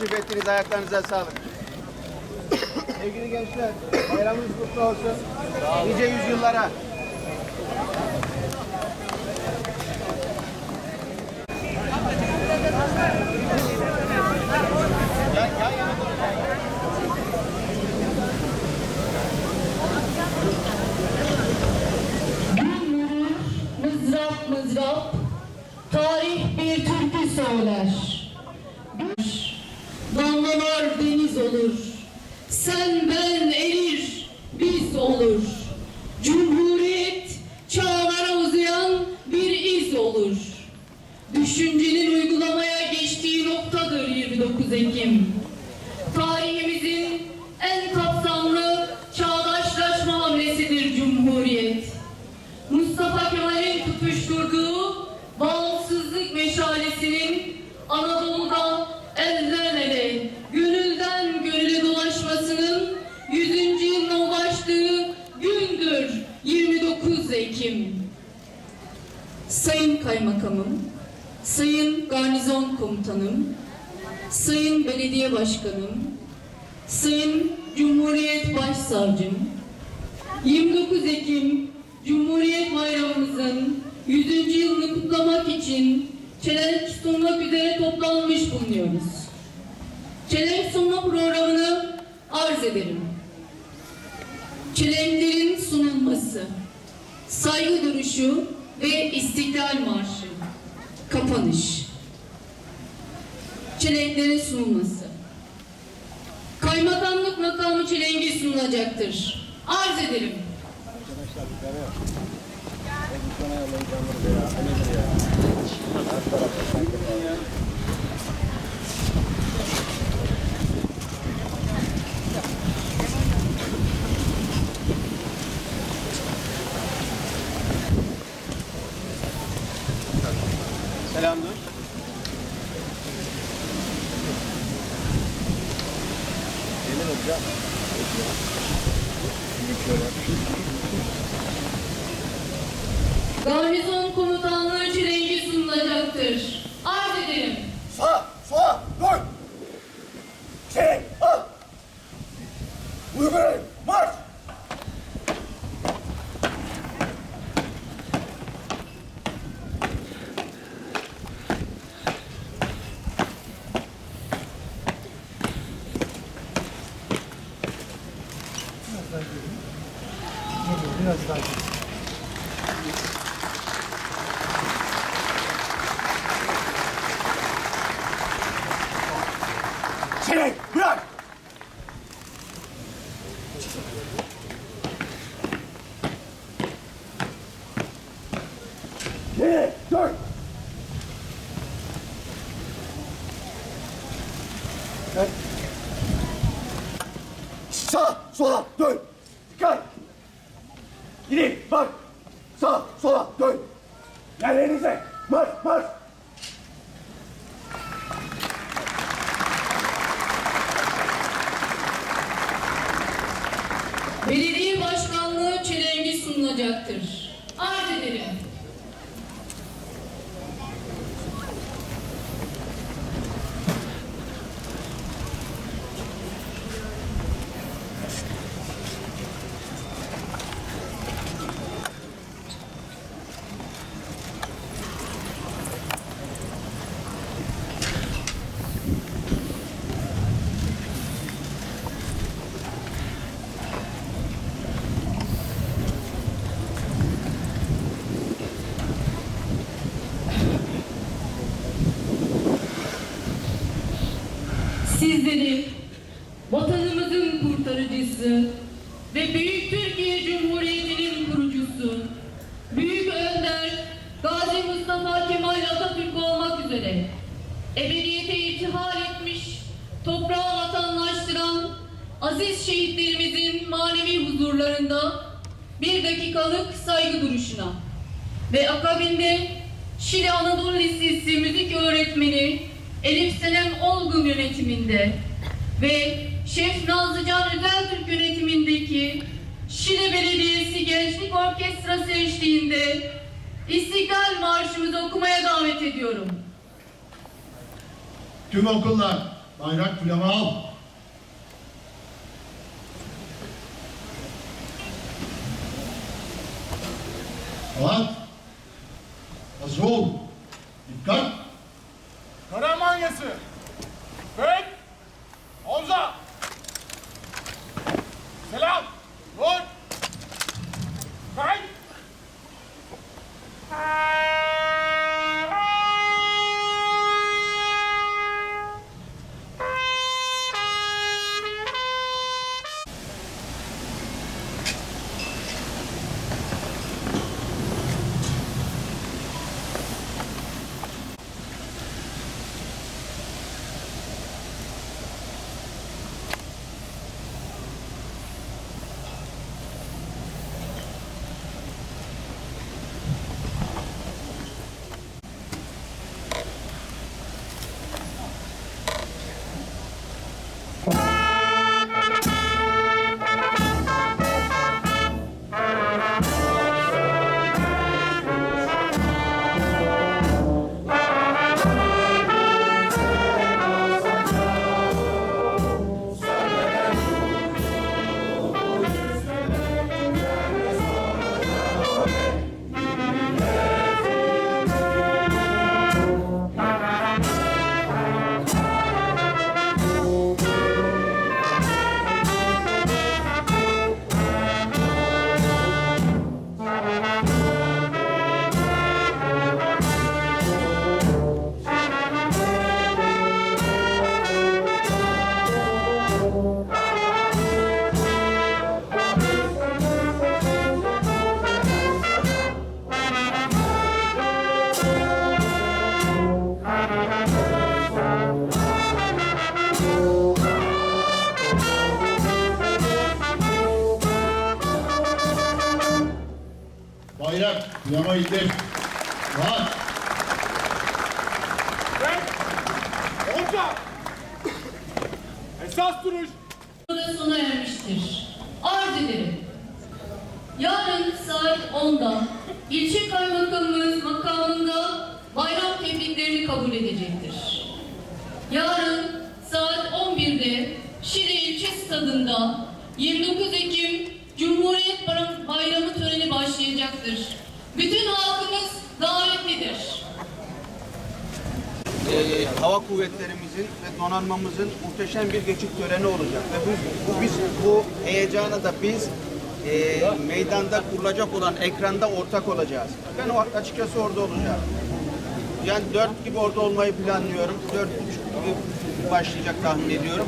Teşrif ettiniz, ayaklarınıza sağlık. Sevgili gençler, bayramınız kutlu olsun. Nice yüzyıllara. Deniz olur, sen ben erir, biz olur. Sayın Kaymakamım, Sayın Garnizon Komutanım, Sayın Belediye Başkanım, Sayın Cumhuriyet Başsavcım, 29 Ekim Cumhuriyet Bayramımızın 100. yılını kutlamak için çelenk sunmak üzere toplanmış bulunuyoruz. Çelenk sunma programını arz ederim. Çelenklerin sunulması, saygı duruşu ve İstiklal Marşı, kapanış. Çelenklerin sunulması. Kaymakamlık makamı çelengi sunulacaktır. Arz ederim. Selamlar. Garnizon komutanlığı çelengi sunulacaktır. Arz ederim. Sağ, sola, dur. 起来不要起立是上说的对干 Gidin, bak. Sağ, sola, dön. Yerlerinize. Marş, marş. Belediye başkanlığı çelengi sunulacaktır. Arz ederim. Sizleri vatanımızın kurtarıcısı ve Büyük Türkiye Cumhuriyeti'nin kurucusu, Büyük Önder Gazi Mustafa Kemal Atatürk olmak üzere ebediyete irtihal etmiş, toprağı vatanlaştıran aziz şehitlerimizin manevi huzurlarında bir dakikalık saygı duruşuna ve akabinde Şili Anadolu Lisesi müzik öğretmeni Elif Senem Olgun yönetiminde ve Şef Nazlıcan Özeltürk yönetimindeki Şile Belediyesi Gençlik Orkestrası eşliğinde İstiklal Marşımızı okumaya davet ediyorum. Tüm okullar bayrak flama al. At. Hazır ol. Dikkat. Jackson. Bayrak flama indir. Rahat. Omza. Esas duruş. Burada sona ermiştir. Arz ederim. Yarın saat 10'da ilçe kaymakamımız makamında tebriklerini kabul edecektir. Yarın saat 11'de Şile ilçe stadında 29 Ekim Cumhuriyet Bayram- Bayramı töreni başlayacaktır. Bütün halkımız davetlidir. Ee, hava kuvvetlerimizin ve donanmamızın muhteşem bir geçit töreni olacak. Ve bu, bu biz bu heyecana da biz e, meydanda kurulacak olan ekranda ortak olacağız. Ben açıkçası orada olacağım. Yani dört gibi orada olmayı planlıyorum. Dört gibi başlayacak tahmin ediyorum.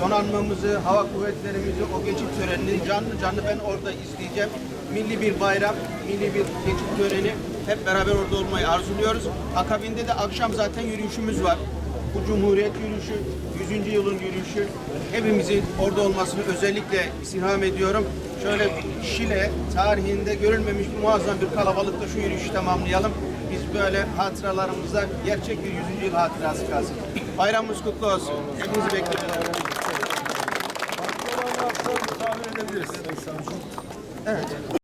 Donanmamızı, hava kuvvetlerimizi, o geçit törenini canlı canlı ben orada izleyeceğim. Milli bir bayram, milli bir geçit töreni hep beraber orada olmayı arzuluyoruz. Akabinde de akşam zaten yürüyüşümüz var. bu Cumhuriyet yürüyüşü, 100. yılın yürüyüşü hepimizin orada olmasını özellikle istirham ediyorum. Şöyle Şile tarihinde görülmemiş muazzam bir kalabalıkla şu yürüyüşü tamamlayalım. Böyle hatıralarımızda gerçek bir 100. yıl hatırası kalsın. Bayramımız kutlu olsun. Hepinizi bekliyoruz. Evet.